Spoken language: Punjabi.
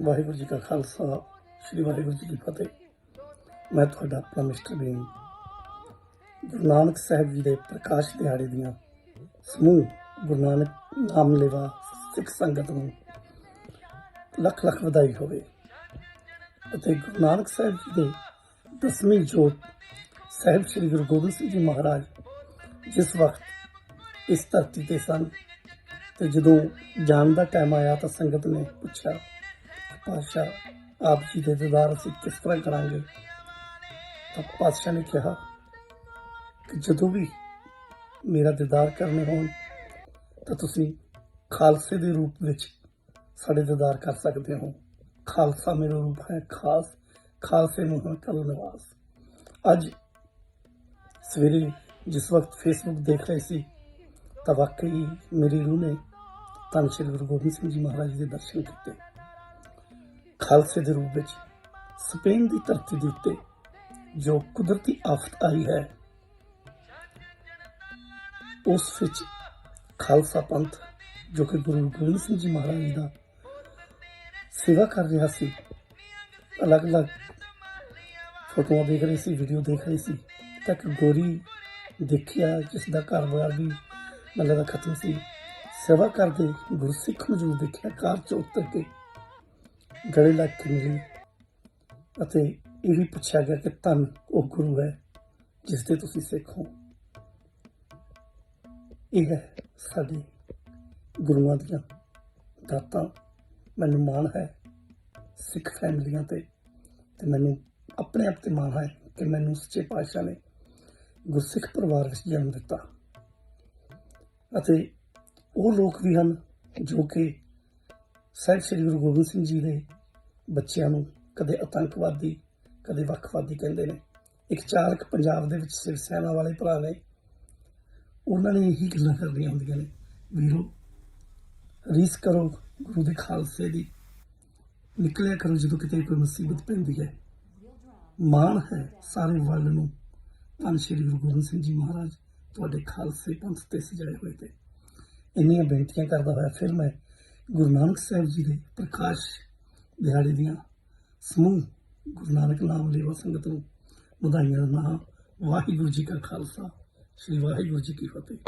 ਵਾਹਿਗੁਰੂ ਜੀ ਕਾ ਖਾਲਸਾ, ਸ੍ਰੀ ਵਾਹਿਗੁਰੂ ਜੀ ਕੀ ਫਤਿਹ। ਮੈਂ ਤੁਹਾਡਾ ਆਪਣਾ ਮਿਸਟਰ ਬੀਨ ਗੁਰੂ ਨਾਨਕ ਸਾਹਿਬ ਜੀ ਦੇ ਪ੍ਰਕਾਸ਼ ਦਿਹਾੜੇ ਦੀਆਂ ਸਮੂਹ ਗੁਰੂ ਨਾਨਕ ਨਾਮ ਲੇਵਾ ਸਿੱਖ ਸੰਗਤ ਨੂੰ ਲੱਖ ਲੱਖ ਵਧਾਈ ਹੋਵੇ ਅਤੇ ਗੁਰੂ ਨਾਨਕ ਸਾਹਿਬ ਜੀ ਦੇ ਦਸਵੀਂ ਜੋਤ ਸਾਹਿਬ ਸ੍ਰੀ ਗੁਰੂ ਗੋਬਿੰਦ ਸਿੰਘ ਜੀ ਮਹਾਰਾਜ ਜਿਸ ਵਕਤ ਇਸ ਧਰਤੀ ਤੇ ਸਨ ਤੇ ਜਦੋਂ ਜਾਣ ਦਾ ਟਾਈਮ ਆਇਆ ਤਾਂ ਸੰਗਤ ਨੇ ਪੁੱਛਿਆ ਪਾਤਸ਼ਾਹ ਆਪ ਜੀ ਦੇ ਦੀਦਾਰ ਅਸੀਂ ਕਿਸ ਤਰ੍ਹਾਂ ਕਰਾਂਗੇ? ਤਾਂ ਪਾਤਸ਼ਾਹ ਨੇ ਕਿਹਾ ਕਿ ਜਦੋਂ ਵੀ ਮੇਰਾ ਦੀਦਾਰ ਕਰਨੇ ਹੋਣ, ਤਾਂ ਤੁਸੀਂ ਖਾਲਸੇ ਦੇ ਰੂਪ ਵਿੱਚ ਸਾਡੇ ਦੀਦਾਰ ਕਰ ਸਕਦੇ ਹੋ। ਖਾਲਸਾ ਮੇਰਾ ਰੂਪ ਹੈ ਖਾਸ, ਖਾਲਸੇ ਨੂੰ ਹਾਂ ਕਲ ਨਿਵਾਸ। ਅੱਜ ਸਵੇਰੇ ਜਿਸ ਵਕਤ ਫੇਸਬੁੱਕ ਦੇਖ ਰਹੇ ਸੀ, ਤਾਂ ਵਾਕਈ ਮੇਰੀ ਰੂਹ ਨੇ ਧੰਨ ਸ਼੍ਰੀ ਗੁਰੂ ਗੋਬਿੰਦ ਸਿੰਘ ਜੀ ਮਹਾਰਾਜ ਦੇ ਦਰਸ਼ਨ ਕੀਤੇ। ਖਾਲਸੇ ਦੇ ਰੂਪ ਵਿੱਚ, ਸਪੇਨ ਦੀ ਧਰਤੀ ਦੇ ਉੱਤੇ ਜੋ ਕੁਦਰਤੀ ਆਫਤ ਆਈ ਹੈ, ਉਸ ਵਿੱਚ ਖਾਲਸਾ ਪੰਥ, ਜੋ ਕਿ ਗੁਰੂ ਗੋਬਿੰਦ ਸਿੰਘ ਜੀ ਮਹਾਰਾਜ ਜੀ ਦਾ ਸੇਵਾ ਕਰ ਰਿਹਾ ਸੀ, ਅਲੱਗ-ਅਲੱਗ ਫੋਟੋਆਂ ਦੇਖ ਰਹੀ ਸੀ ਵੀਡੀਓ ਦੇਖ ਰਹੀ ਸੀ ਤੱਕ ਇੱਕ ਗੋਰੀ ਦੇਖਿਆ, ਜਿਸ ਦਾ ਘਰ-ਬਾਰ ਵੀ ਮਤਲਬ ਖਤਮ ਸੀ। ਸੇਵਾ ਕਰਦੇ ਗੁਰਸਿੱਖ ਮੌਜੂਦ ਦੇਖਿਆ, ਕਾਰ ਚੋਂ ਉਤਰ ਕੇ ਗਲੇ ਲੱਗ ਕੇ ਮਿਲੀ ਅਤੇ ਇਹ ਵੀ ਪੁੱਛਿਆ ਗਿਆ ਕਿ ਧੰਨ ਉਹ ਗੁਰੂ ਹੈ ਜਿਸ 'ਤੇ ਤੁਸੀਂ ਸਿੱਖ ਹੋ। ਇਹ ਹੈ ਸਾਡੇ ਗੁਰੂਆਂ ਦੀਆਂ ਦਾਤਾਂ। ਮੈਨੂੰ ਮਾਣ ਹੈ ਸਿੱਖ ਫੈਮਲੀਆਂ ਤੇ ਤੇ ਮੈਨੂੰ ਆਪਣੇ ਆਪ ਤੇ ਮਾਣ ਹੈ ਕਿ ਮੈਨੂੰ ਸੱਚੇ ਪਾਤਸ਼ਾਹ ਨੇ ਗੁਰਸਿੱਖ ਪਰਿਵਾਰ ਵਿੱਚ ਜਨਮ ਦਿੱਤਾ। ਅਤੇ ਉਹ ਲੋਕ ਵੀ ਹਨ ਜੋ ਕਿ ਸਾਹਿਬ ਸ੍ਰੀ ਗੁਰੂ ਗੋਬਿੰਦ ਸਿੰਘ ਜੀ ਦੇ ਬੱਚਿਆਂ ਨੂੰ ਕਦੇ ਆਤੰਕਵਾਦੀ, ਕਦੇ ਵੱਖਵਾਦੀ ਕਹਿੰਦੇ ਨੇ। ਇੱਕ ਚਾਰਕ ਪੰਜਾਬ ਦੇ ਵਿੱਚ ਸਿਰ ਸੈਨਾ ਵਾਲੇ ਭਰਾ ਨੇ। ਉਹਨਾਂ ਨੇ ਇਹੀ ਗੱਲਾਂ ਕਰਦੀਆਂ ਹੁੰਦੀਆਂ ਨੇ, ਵੀਰੋ, ਰੀਸ ਕਰੋ ਗੁਰੂ ਦੇ ਖਾਲਸੇ ਦੀ। ਨਿਕਲਿਆ ਕਰੋ ਜਦੋਂ ਕਿਤੇ ਕੋਈ ਮੁਸੀਬਤ ਪੈਂਦੀ ਹੈ। ਮਾਣ ਹੈ ਸਾਰੇ ਵਰਲਡ ਨੂੰ। ਧੰਨ ਸ਼੍ਰੀ ਗੁਰੂ ਗੋਬਿੰਦ ਸਿੰਘ ਜੀ ਮਹਾਰਾਜ, ਤੁਹਾਡੇ ਖਾਲਸੇ ਪੰਥ ਤੇ ਸਜਾਏ ਹੋਏ ਤੇ। ਇੰਨੀਆਂ ਬੇਨਤੀਆਂ ਕਰਦਾ ਹੋਇਆ ਫਿਰ ਮੈਂ ਗੁਰੂ ਨਾਨਕ ਸਾਹਿਬ ਜੀ ਦੇ ਪ੍ਰਕਾਸ਼ ਦਿਹਾੜੇ ਦੀਆਂ ਸਮੂਹ ਗੁਰੂ ਨਾਨਕ ਨਾਮ ਲੇਵਾ ਸੰਗਤ ਨੂੰ ਵਧਾਈਆਂ ਦਾ ਹਾਂ ਵਾਹਿਗੁਰੂ ਜੀ ਕਾ ਖਾਲਸਾ, ਸ੍ਰੀ ਵਾਹਿਗੁਰੂ ਜੀ ਕੀ ਫਤਿਹ।